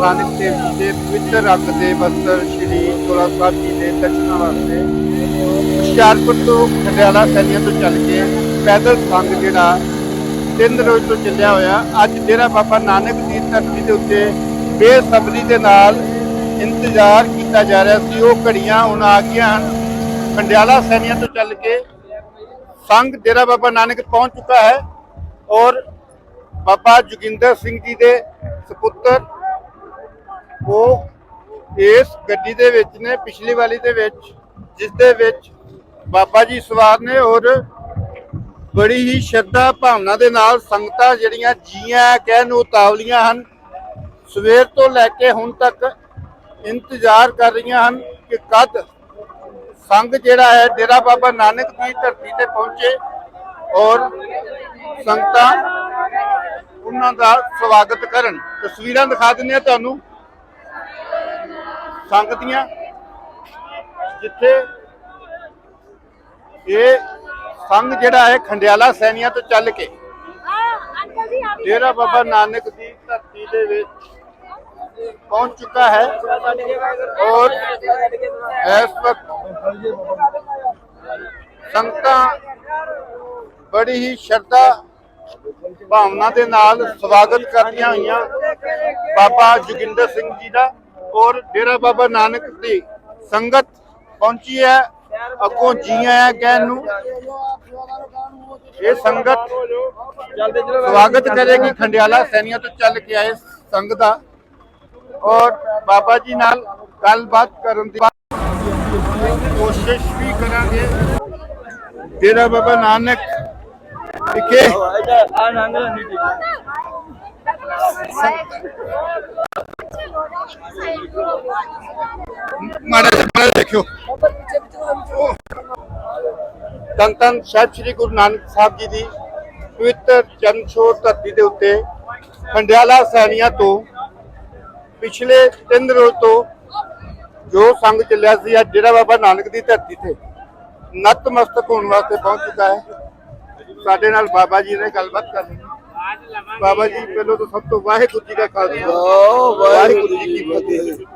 ਨਾਨਕ ਦੇਵ ਜੀ ਦੇ ਪਵਿੱਤਰ ਰੰਗ ਦੇ ਵਸਤਰ ਸ਼੍ਰੀ ਚੋਲਾ ਸਾਹਿਬ ਜੀ ਦੇ ਦਰਸ਼ਨਾਂ ਵਾਸਤੇ ਹੁਸ਼ਿਆਰਪੁਰ ਤੋਂ ਖੰਡਿਆਲਾ ਸੈਨੀਆਂ ਤੋਂ ਚੱਲ ਕੇ ਪੈਦਲ ਸੰਗ ਜਿਹੜਾ ਤਿੰਨ ਰੋਜ਼ ਤੋਂ ਚੱਲਿਆ ਹੋਇਆ, ਅੱਜ ਡੇਰਾ ਬਾਬਾ ਨਾਨਕ ਦੀ ਧਰਤੀ ਦੇ ਉੱਤੇ ਬੇਸਬਰੀ ਦੇ ਨਾਲ ਇੰਤਜ਼ਾਰ ਕੀਤਾ ਜਾ ਰਿਹਾ ਸੀ। ਉਹ ਘੜੀਆਂ ਹੁਣ ਆ ਗਈਆਂ ਹਨ। ਖੰਡਿਆਲਾ ਸੈਨੀਆਂ ਤੋਂ ਚੱਲ ਕੇ ਸੰਗ ਡੇਰਾ ਬਾਬਾ ਨਾਨਕ ਪਹੁੰਚ ਚੁੱਕਾ ਹੈ ਔਰ ਬਾਬਾ ਜੋਗਿੰਦਰ ਸਿੰਘ ਜੀ ਦੇ ਸਪੁੱਤਰ ਉਹ ਇਸ ਗੱਡੀ ਦੇ ਵਿੱਚ ਨੇ, ਪਿਛਲੀ ਵਾਲੀ ਦੇ ਵਿੱਚ, ਜਿਸ ਦੇ ਵਿੱਚ ਬਾਬਾ ਜੀ ਸਵਾਰ ਨੇ ਔਰ ਬੜੀ ਹੀ ਸ਼ਰਧਾ ਭਾਵਨਾ ਦੇ ਨਾਲ ਸੰਗਤਾਂ ਜਿਹੜੀਆਂ ਜੀਆਂ ਕਹਿਣ ਨੂੰ ਉਤਾਵਲੀਆਂ ਹਨ, ਸਵੇਰ ਤੋਂ ਲੈ ਕੇ ਹੁਣ ਤੱਕ ਇੰਤਜ਼ਾਰ ਕਰ ਰਹੀਆਂ ਹਨ ਕਿ ਕਦ ਸੰਘ ਜਿਹੜਾ ਹੈ ਡੇਰਾ ਬਾਬਾ ਨਾਨਕ ਦੀ ਧਰਤੀ ਤੇ ਪਹੁੰਚੇ ਔਰ ਸੰਗਤਾਂ ਉਹਨਾਂ ਦਾ ਸਵਾਗਤ ਕਰਨ। ਤਸਵੀਰਾਂ ਦਿਖਾ ਦਿੰਦੇ ਆ ਤੁਹਾਨੂੰ। ਸੰਗਤ ਦੀਆਂ ਜਿੱਥੇ ਇਹ ਸੰਘ ਜਿਹੜਾ ਹੈ ਖੰਡਿਆਲਾ ਸੈਨੀਆਂ ਤੋਂ ਚੱਲ ਕੇ ਡੇਰਾ ਬਾਬਾ ਨਾਨਕ ਦੀ ਧਰਤੀ ਦੇ ਵਿੱਚ ਪਹੁੰਚ ਚੁੱਕਾ ਹੈ। ਔਰ ਇਸ ਵਕਤ ਸੰਗਤਾਂ ਬੜੀ ਹੀ ਸ਼ਰਧਾ ਭਾਵਨਾ ਦੇ ਨਾਲ ਸਵਾਗਤ ਕਰਦੀਆਂ ਹੋਈਆਂ। ਬਾਬਾ ਜੋਗਿੰਦਰ ਸਿੰਘ ਜੀ ਦਾ ਔਰ ਡੇਰਾ ਬਾਬਾ ਨਾਨਕ ਦੀ ਸੰਗਤ ਪਹੁੰਚੀ ਹੈ ਅੱਗੋਂ ਜੀ ਆਇਆਂ ਕਹਿਣ ਨੂੰ। ਇਹ ਸੰਗਤ ਸਵਾਗਤ ਕਰੇਗੀ ਖੰਡਿਆਲਾ ਸੈਨੀਆਂ ਤੋਂ ਚੱਲ ਕੇ ਆਏ ਸੰਘ ਦਾ। ਔਰ ਬਾਬਾ ਜੀ ਨਾਲ ਗੱਲਬਾਤ ਕਰਨ ਦੀ ਕੋਸ਼ਿਸ਼ ਵੀ ਕਰਾਂਗੇ। ਡੇਰਾ ਬਾਬਾ ਨਾਨਕ ਵਿਖੇ ਮਾੜਾ ਜਿਹਾ ਮਾੜਾ ਜਿਹਾ ਦੇਖਿਓ। ਧੰਨ ਧੰਨ ਸਾਹਿਬ ਸ੍ਰੀ ਗੁਰੂ ਨਾਨਕ ਸਾਹਿਬ ਜੀ ਦੀ ਪਵਿੱਤਰ ਜਨਮ ਧਰਤੀ ਦੇ ਉੱਤੇ ਖੰਡਿਆਲਾ ਸੈਣੀਆਂ ਤੋਂ ਪਿਛਲੇ ਤਿੰਨ ਰੋਜ਼ ਤੋਂ ਜੋ ਸੰਗ ਚੱਲਿਆ ਸੀ, ਅੱਜ ਡੇਰਾ ਬਾਬਾ ਨਾਨਕ ਦੀ ਧਰਤੀ ਤੇ ਨਤਮਸਤਕ ਹੋਣ ਵਾਸਤੇ ਪਹੁੰਚ ਚੁੱਕਾ ਹੈ। ਸਾਡੇ ਨਾਲ ਬਾਬਾ ਜੀ ਨੇ ਗੱਲਬਾਤ ਕਰਨੀ ਬਾਬਾ ਜੀ ਪਹਿਲਾਂ ਤਾਂ ਸਭ ਤੋਂ ਵਾਹਿਗੁਰੂ ਜੀ ਦਾ ਖਾਲਸਾ। ਵਾਹਿਗੁਰੂ ਜੀ ਕੀ ਫਤਿਹ।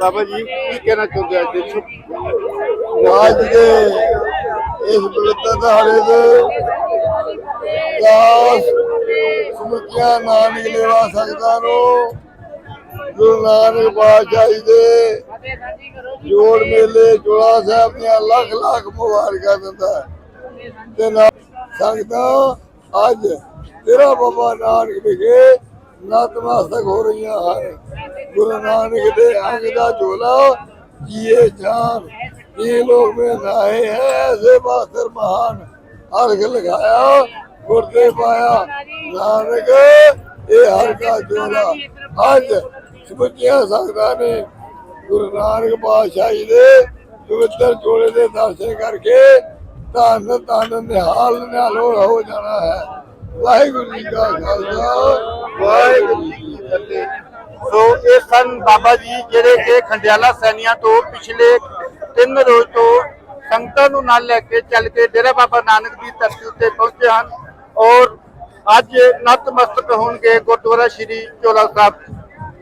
ਬਾਬਾ ਜੀ ਕੀ ਕਹਿਣਾ ਚਾਹੁੰਦੇ ਅੱਜ ਦੇ ਅੱਜ ਦੇ ਇਸ ਪਵਿੱਤਰ ਦਿਹਾੜੇ ਦੇ ਦਾਸ ਸਮੁੱਚਿਆ ਨਾਨਕ ਲੇਵਾ ਸੰਗਤਾਂ ਨੂੰ ਗੁਰੂ ਨਾਨਕ ਪਾਤਸ਼ਾਹ ਜੀ ਦੇ ਜੋੜ ਮੇਲੇ ਜੋੜਾ ਸਾਹਿਬ ਦੀਆਂ ਲੱਖ ਲੱਖ ਮੁਬਾਰਕਾਂ ਦਿੰਦਾ। ਤੇ ਨਾਲ ਸੰਗਤਾਂ ਅੱਜ ਤੇਰਾ ਬਾਬਾ ਨਾਨਕ ਵਿਖੇ ਨਤਮਸਤਕ ਹੋ ਰਹੀਆਂ ਹਨ। ਗੁਰੂ ਨਾਨਕ ਦੇ ਅੰਗ ਦਾ ਝੋਲਾ ਜੀਏ ਜਾਨ। ਇਹ ਲੋਕ ਮੇ ਨਾਏ ਹੈ, ਐਸੇ ਬਾਸਰ ਮਹਾਨ। ਅਰਗ ਲਗਾਇਆ ਗੁਰਦੇ ਪਾਇਆ। ਨਾਨਕ, ਇਹ ਹਰ ਕਾ ਝੋਲਾ। ਅੱਜ ਸਮੁੱਚੀਆਂ ਸੰਗਤਾਂ ਨੇ ਗੁਰੂ ਨਾਨਕ ਪਾਤਸ਼ਾਹ ਜੀ ਦੇ ਪਵਿੱਤਰ ਝੋਲੇ ਦੇ ਦਰਸ਼ਨ ਕਰਕੇ ਧੰਨ ਧੰਨ, ਨਿਹਾਲ ਨਿਹਾਲੋ ਹੋ ਜਾਣਾ ਹੈ। ਵਾਹਿਗੁਰੂ ਜੀ ਕਾ ਖਾਲਸਾ, ਵਾਹਿਗੁਰੂ ਜੀ ਕੀ ਫਤਿਹ। ਸੋ ਇਹ ਸਨ ਬਾਬਾ ਜੀ ਜਿਹੜੇ ਕਿ ਖੰਡਿਆਲਾ ਸੈਨੀਆਂ ਤੋਂ ਪਿਛਲੇ ਤਿੰਨ ਰੋਜ਼ ਤੋਂ ਸੰਗਤਾਂ ਨੂੰ ਨਾਲ ਲੈ ਕੇ ਚੱਲ ਕੇ ਡੇਰਾ ਬਾਬਾ ਨਾਨਕ ਦੀ ਧਰਤੀ ਉੱਤੇ ਪਹੁੰਚੇ ਹਨ ਔਰ ਅੱਜ ਨਤਮਸਤਕ ਹੋਣਗੇ ਗੁਰਦੁਆਰਾ ਸ਼੍ਰੀ ਚੋਲਾ ਸਾਹਿਬ।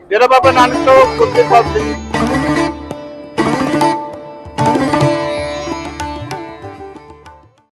ਡੇਰਾ ਬਾਬਾ ਨਾਨਕ ਤੋਂ ਗੁਰਦੇਵ ਸਿੰਘ